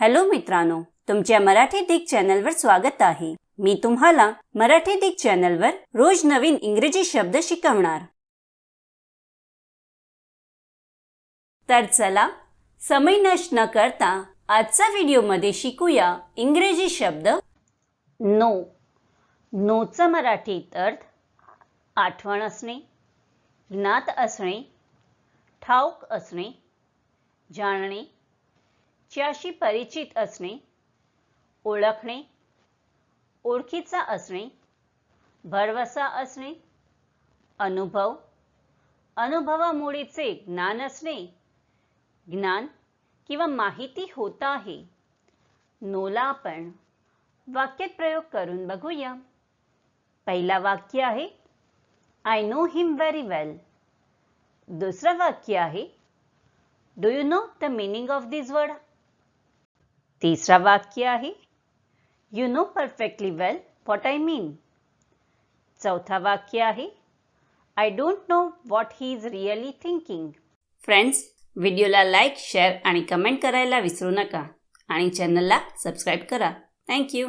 Hello मित्रांनो तुमच्या मराठी दिग चॅनलवर स्वागत आहे. मी तुम्हाला मराठी दिग चॅनलवर रोज नवीन इंग्रजी शब्द शिकवणार. तर चला समय नष्ट न करता आजचा व्हिडिओमध्ये शिकूया इंग्रजी शब्द नो. नोचा मराठीत अर्थ आठवण असणे ज्ञात असणे ठाऊक असणे जाणणे च्याशी परिचित असणे ओळखणे ओळखीचा असणे भरवसा असणे अनुभव अनुभवामुळेचे ज्ञान असणे ज्ञान किंवा माहिती होत आहे. नोला आपण वाक्यात प्रयोग करून बघूया. पहिला वाक्य आहे I know him very well दुसरं वाक्य आहे do you know the meaning of this word तीसरा वाक्य आहे. You know perfectly well what I mean चौथा वाक्य आहे. I don't know what he is really thinking friends व्हिडिओला लाईक शेअर आणि कमेंट करायला विसरू नका. आणि चॅनलला सबस्क्राईब करा. थँक्यू